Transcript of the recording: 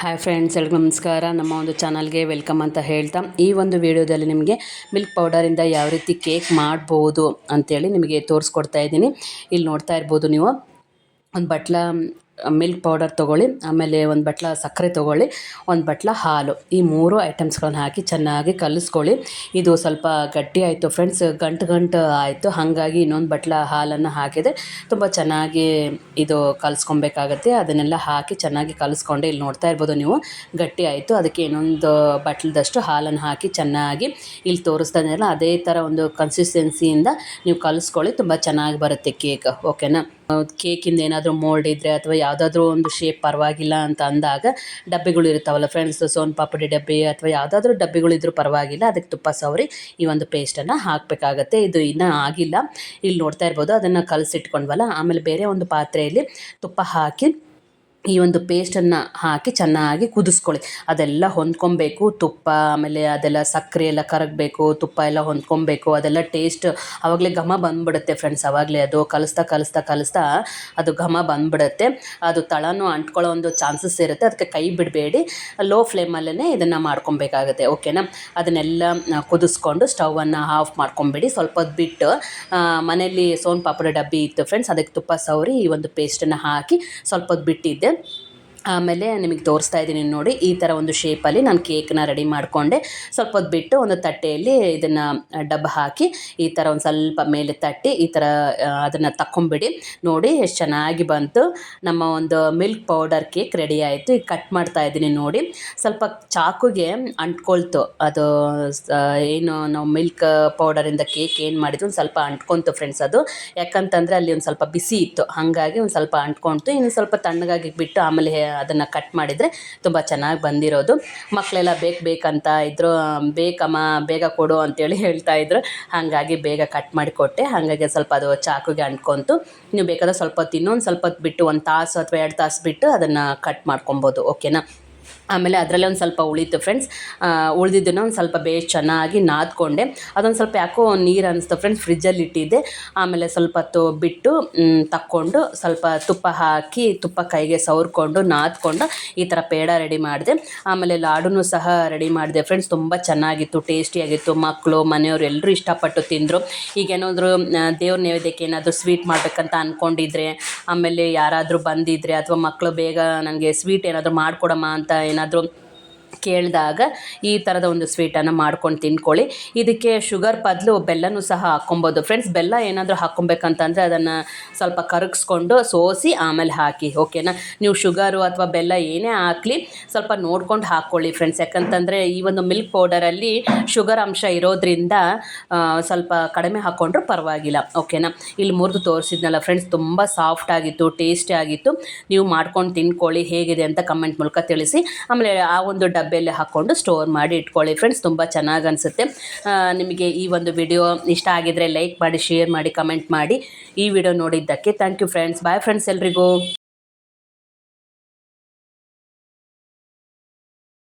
Hi friends ಎಲ್ರಿಗೂ ನಮಸ್ಕಾರ. ನಮ್ಮ ಒಂದು ಚಾನಲ್ಗೆ ವೆಲ್ಕಮ್ ಅಂತ ಹೇಳ್ತಾ, ಈ ಒಂದು ವಿಡಿಯೋದಲ್ಲಿ ನಿಮಗೆ ಮಿಲ್ಕ್ ಪೌಡರಿಂದ ಯಾವ ರೀತಿ ಕೇಕ್ ಮಾಡ್ಬೋದು ಅಂಥೇಳಿ ನಿಮಗೆ ತೋರಿಸ್ಕೊಡ್ತಾ ಇದ್ದೀನಿ. ಇಲ್ಲಿ ನೋಡ್ತಾ ಇರ್ಬೋದು ನೀವು, ಒಂದು ಬಟ್ಲ ಮಿಲ್ಕ್ ಪೌಡರ್ ತೊಗೊಳ್ಳಿ, ಆಮೇಲೆ ಒಂದು ಬಟ್ಲ ಸಕ್ಕರೆ ತೊಗೊಳ್ಳಿ, ಒಂದು ಬಟ್ಲ ಹಾಲು. ಈ ಮೂರು ಐಟಮ್ಸ್ಗಳನ್ನು ಹಾಕಿ ಚೆನ್ನಾಗಿ ಕಲಿಸ್ಕೊಳ್ಳಿ. ಇದು ಸ್ವಲ್ಪ ಗಟ್ಟಿ ಆಯಿತು ಫ್ರೆಂಡ್ಸ್ ಗಂಟು ಗಂಟು ಆಯಿತು. ಹಾಗಾಗಿ ಇನ್ನೊಂದು ಬಟ್ಲ ಹಾಲನ್ನು ಹಾಕಿದೆ ತುಂಬ ಚೆನ್ನಾಗಿ ಇದು ಕಲಿಸ್ಕೊಬೇಕಾಗತ್ತೆ. ಅದನ್ನೆಲ್ಲ ಹಾಕಿ ಚೆನ್ನಾಗಿ ಕಲಿಸ್ಕೊಂಡೆ ಇಲ್ಲಿ ನೋಡ್ತಾ ಇರ್ಬೋದು ನೀವು. ಗಟ್ಟಿ ಆಯಿತು. ಅದಕ್ಕೆ ಇನ್ನೊಂದು ಬಟ್ಲದಷ್ಟು ಹಾಲನ್ನು ಹಾಕಿ ಚೆನ್ನಾಗಿ ಇಲ್ಲಿ ತೋರಿಸ್ತಾ ಅದೇ ಥರ ಒಂದು ಕನ್ಸಿಸ್ಟೆನ್ಸಿಯಿಂದ ನೀವು ಕಲಿಸ್ಕೊಳ್ಳಿ. ತುಂಬ ಚೆನ್ನಾಗಿ ಬರುತ್ತೆ ಕೇಕ್ ಓಕೆನಾ ಕೇಕಿಂದ ಏನಾದರೂ ಮೋಲ್ಡ್ ಇದ್ದರೆ ಅಥವಾ ಯಾವುದಾದ್ರೂ ಒಂದು ಶೇಪ್ ಪರವಾಗಿಲ್ಲ ಅಂತ ಅಂದಾಗ ಡಬ್ಬಿಗಳು ಇರ್ತಾವಲ್ಲ ಫ್ರೆಂಡ್ಸ್ ಸೋನ್ ಪಾಪಡಿ ಡಬ್ಬಿ ಅಥವಾ ಯಾವುದಾದ್ರೂ ಡಬ್ಬಿಗಳಿದ್ರೂ ಪರವಾಗಿಲ್ಲ, ಅದಕ್ಕೆ ತುಪ್ಪ ಸವರಿ ಈ ಒಂದು ಪೇಸ್ಟನ್ನು ಹಾಕಬೇಕಾಗತ್ತೆ. ಇದು ಇನ್ನೂ ಆಗಿಲ್ಲ. ಇಲ್ಲಿ ನೋಡ್ತಾ ಇರ್ಬೋದು, ಅದನ್ನು ಕಲಸಿಟ್ಕೊಂಡ್ವಲ್ಲ, ಆಮೇಲೆ ಬೇರೆ ಒಂದು ಪಾತ್ರೆಯಲ್ಲಿ ತುಪ್ಪ ಹಾಕಿ ಈ ಒಂದು ಪೇಸ್ಟನ್ನು ಹಾಕಿ ಚೆನ್ನಾಗಿ ಕುದಿಸ್ಕೊಳ್ಳಿ. ಅದೆಲ್ಲ ಹೊಂದ್ಕೊಬೇಕು, ತುಪ್ಪ, ಆಮೇಲೆ ಅದೆಲ್ಲ ಸಕ್ಕರೆ ಎಲ್ಲ ಕರಗಬೇಕು, ತುಪ್ಪ ಎಲ್ಲ ಹೊಂದ್ಕೊಬೇಕು, ಅದೆಲ್ಲ ಟೇಸ್ಟ್ ಆವಾಗಲೇ ಘಮ ಬಂದ್ಬಿಡುತ್ತೆ ಫ್ರೆಂಡ್ಸ್ ಆವಾಗಲೇ ಅದು ಕಲಿಸ್ತಾ ಕಲಿಸ್ತಾ ಕಲಿಸ್ತಾ ಅದು ಘಮ ಬಂದ್ಬಿಡುತ್ತೆ. ಅದು ತಳನೂ ಅಂಟ್ಕೊಳ್ಳೋ ಒಂದು ಚಾನ್ಸಸ್ ಇರುತ್ತೆ, ಅದಕ್ಕೆ ಕೈ ಬಿಡಬೇಡಿ. ಲೋ ಫ್ಲೇಮಲ್ಲೇ ಇದನ್ನು ಮಾಡ್ಕೊಬೇಕಾಗುತ್ತೆ ಓಕೆನಾ ಅದನ್ನೆಲ್ಲ ಕುದಿಸ್ಕೊಂಡು ಸ್ಟವನ್ನು ಆಫ್ ಮಾಡ್ಕೊಂಬಿಡಿ. ಸ್ವಲ್ಪ ಹೊತ್ತು ಬಿಟ್ಟು ಮನೆಯಲ್ಲಿ ಸೋನ್ ಪಾಪಡ ಡಬ್ಬಿ ಇತ್ತು ಫ್ರೆಂಡ್ಸ್ ಅದಕ್ಕೆ ತುಪ್ಪ ಸವರಿ ಈ ಒಂದು ಪೇಸ್ಟನ್ನು ಹಾಕಿ ಸ್ವಲ್ಪ ಹೊತ್ತು ಬಿಟ್ಟಿದ್ದೆ. جدا. ಆಮೇಲೆ ನಿಮಗೆ ತೋರಿಸ್ತಾ ಇದ್ದೀನಿ ನೋಡಿ, ಈ ಥರ ಒಂದು ಶೇಪಲ್ಲಿ ನಾನು ಕೇಕ್ನ ರೆಡಿ ಮಾಡಿಕೊಂಡೆ. ಸ್ವಲ್ಪ ಹೊತ್ತು ಬಿಟ್ಟು ಒಂದು ತಟ್ಟೆಯಲ್ಲಿ ಇದನ್ನು ಡಬ್ಬ ಹಾಕಿ, ಈ ಥರ ಒಂದು ಸ್ವಲ್ಪ ಮೇಲೆ ತಟ್ಟಿ, ಈ ಥರ ಅದನ್ನು ತಕ್ಕೊಂಬಿಡಿ. ನೋಡಿ, ಎಷ್ಟು ಚೆನ್ನಾಗಿ ಬಂತು. ನಮ್ಮ ಒಂದು ಮಿಲ್ಕ್ ಪೌಡರ್ ಕೇಕ್ ರೆಡಿ ಆಯಿತು. ಈಗ ಕಟ್ ಮಾಡ್ತಾ ಇದ್ದೀನಿ ನೋಡಿ. ಸ್ವಲ್ಪ ಚಾಕುಗೆ ಅಂಟ್ಕೊಳ್ತು. ಅದು ಏನು ನಾವು ಮಿಲ್ಕ್ ಪೌಡರಿಂದ ಕೇಕ್ ಏನು ಮಾಡಿದ್ರು ಒಂದು ಸ್ವಲ್ಪ ಅಂಟ್ಕೊತು ಫ್ರೆಂಡ್ಸ್ ಅದು. ಯಾಕಂತಂದರೆ ಅಲ್ಲಿ ಒಂದು ಸ್ವಲ್ಪ ಬಿಸಿ ಇತ್ತು. ಹಾಗಾಗಿ ಒಂದು ಸ್ವಲ್ಪ ಅಂಟ್ಕೊಳ್ತು ಇನ್ನು ಸ್ವಲ್ಪ ತಣ್ಣಗಾಗಿ ಬಿಟ್ಟು ಆಮೇಲೆ ಅದನ್ನು ಕಟ್ ಮಾಡಿದರೆ ತುಂಬ ಚೆನ್ನಾಗಿ ಬಂದಿರೋದು. ಮಕ್ಕಳೆಲ್ಲ ಬೇಕು ಬೇಕಂತ ಇದ್ರು ಬೇಕಮ್ಮ, ಬೇಗ ಕೊಡು ಅಂತೇಳಿ ಹೇಳ್ತಾ ಇದ್ರು. ಹಾಗಾಗಿ ಬೇಗ ಕಟ್ ಮಾಡಿ ಕೊಟ್ಟೆ. ಹಾಗಾಗಿ ಸ್ವಲ್ಪ ಅದು ಚಾಕುಗೆ ಅಂಟ್ಕೊತು. ನೀವು ಬೇಕಾದ್ರೆ ಸ್ವಲ್ಪ ಹೊತ್ತು ಇನ್ನೊಂದು ಸ್ವಲ್ಪ ಬಿಟ್ಟು ಒಂದು ತಾಸು ಅಥವಾ ಎರಡು ತಾಸು ಬಿಟ್ಟು ಅದನ್ನು ಕಟ್ ಮಾಡ್ಕೊಬೋದು ಓಕೆನಾ ಆಮೇಲೆ ಅದರಲ್ಲೇ ಒಂದು ಸ್ವಲ್ಪ ಉಳಿತು ಫ್ರೆಂಡ್ಸ್ ಉಳಿದಿದ್ದನ್ನು ಒಂದು ಸ್ವಲ್ಪ ಬೇಸ್ ಚೆನ್ನಾಗಿ ನಾದ್ಕೊಂಡೆ. ಅದೊಂದು ಸ್ವಲ್ಪ ಯಾಕೋ ನೀರು ಅನ್ನಿಸ್ತು ಫ್ರೆಂಡ್ಸ್ ಫ್ರಿಜ್ಜಲ್ಲಿ ಇಟ್ಟಿದ್ದೆ. ಆಮೇಲೆ ಸ್ವಲ್ಪ ಹೊತ್ತು ಬಿಟ್ಟು ತಕ್ಕೊಂಡು ಸ್ವಲ್ಪ ತುಪ್ಪ ಹಾಕಿ, ತುಪ್ಪ ಕೈಗೆ ಸವರ್ಕೊಂಡು ನಾದ್ಕೊಂಡು ಈ ಥರ ಪೇಡ ರೆಡಿ ಮಾಡಿದೆ. ಆಮೇಲೆ ಲಾಡುನೂ ಸಹ ರೆಡಿ ಮಾಡಿದೆ ಫ್ರೆಂಡ್ಸ್ ತುಂಬ ಚೆನ್ನಾಗಿತ್ತು ಟೇಸ್ಟಿಯಾಗಿತ್ತು ಮಕ್ಕಳು ಮನೆಯವರು ಎಲ್ಲರೂ ಇಷ್ಟಪಟ್ಟು ತಿಂದರು. ಈಗ ಏನಾದರೂ ದೇವ್ರ ನೈವೇದ್ಯಕ್ಕೆ ಏನಾದರೂ ಸ್ವೀಟ್ ಮಾಡಬೇಕಂತ ಅಂದ್ಕೊಂಡಿದ್ರೆ ಆಮೇಲೆ ಯಾರಾದರೂ ಬಂದಿದ್ರೆ ಅಥವಾ ಮಕ್ಕಳು ಬೇಗ ನನಗೆ ಸ್ವೀಟ್ ಏನಾದರೂ ಮಾಡಿಕೊಡಮ್ಮ ಅಂತ ಏನಾದರೂ ಕೇಳಿದಾಗ ಈ ಥರದ ಒಂದು ಸ್ವೀಟನ್ನು ಮಾಡ್ಕೊಂಡು ತಿನ್ಕೊಳ್ಳಿ. ಇದಕ್ಕೆ ಶುಗರ್ ಬದಲು ಬೆಲ್ಲನೂ ಸಹ ಹಾಕ್ಕೊಬೋದು. ಫ್ರೆಂಡ್ಸ್ ಬೆಲ್ಲ ಏನಾದರೂ ಹಾಕ್ಕೊಬೇಕಂತಂದರೆ ಅದನ್ನು ಸ್ವಲ್ಪ ಕರಗಿಸ್ಕೊಂಡು ಸೋಸಿ ಆಮೇಲೆ ಹಾಕಿ ಓಕೆನಾ ನೀವು ಶುಗರು ಅಥವಾ ಬೆಲ್ಲ ಏನೇ ಹಾಕಲಿ, ಸ್ವಲ್ಪ ನೋಡ್ಕೊಂಡು ಹಾಕ್ಕೊಳ್ಳಿ ಫ್ರೆಂಡ್ಸ್ ಯಾಕಂತಂದರೆ ಈ ಒಂದು ಮಿಲ್ಕ್ ಪೌಡರಲ್ಲಿ ಶುಗರ್ ಅಂಶ ಇರೋದ್ರಿಂದ ಸ್ವಲ್ಪ ಕಡಿಮೆ ಹಾಕ್ಕೊಂಡ್ರೂ ಪರವಾಗಿಲ್ಲ ಓಕೆನಾ ಇಲ್ಲಿ ಮುರಿದು ತೋರಿಸಿದ್ನಲ್ಲ ಫ್ರೆಂಡ್ಸ್ ತುಂಬ ಸಾಫ್ಟ್ ಆಗಿತ್ತು ಟೇಸ್ಟಿ ಆಗಿತ್ತು. ನೀವು ಮಾಡ್ಕೊಂಡು ತಿನ್ಕೊಳ್ಳಿ, ಹೇಗಿದೆ ಅಂತ ಕಮೆಂಟ್ ಮೂಲಕ ತಿಳಿಸಿ. ಆಮೇಲೆ ಆ ಒಂದು ಡಬ್ಬೆಯಲ್ಲಿ ಹಾಕ್ಕೊಂಡು ಸ್ಟೋರ್ ಮಾಡಿ ಇಟ್ಕೊಳ್ಳಿ. ಫ್ರೆಂಡ್ಸ್ ತುಂಬ ಚೆನ್ನಾಗಿ ಅನಿಸುತ್ತೆ. ನಿಮಗೆ ಈ ಒಂದು ವಿಡಿಯೋ ಇಷ್ಟ ಆಗಿದರೆ ಲೈಕ್ ಮಾಡಿ ಶೇರ್ ಮಾಡಿ ಕಮೆಂಟ್ ಮಾಡಿ ಈ ವಿಡಿಯೋ ನೋಡಿದ್ದಕ್ಕೆ thank you friends bye friends ಎಲ್ರಿಗೂ.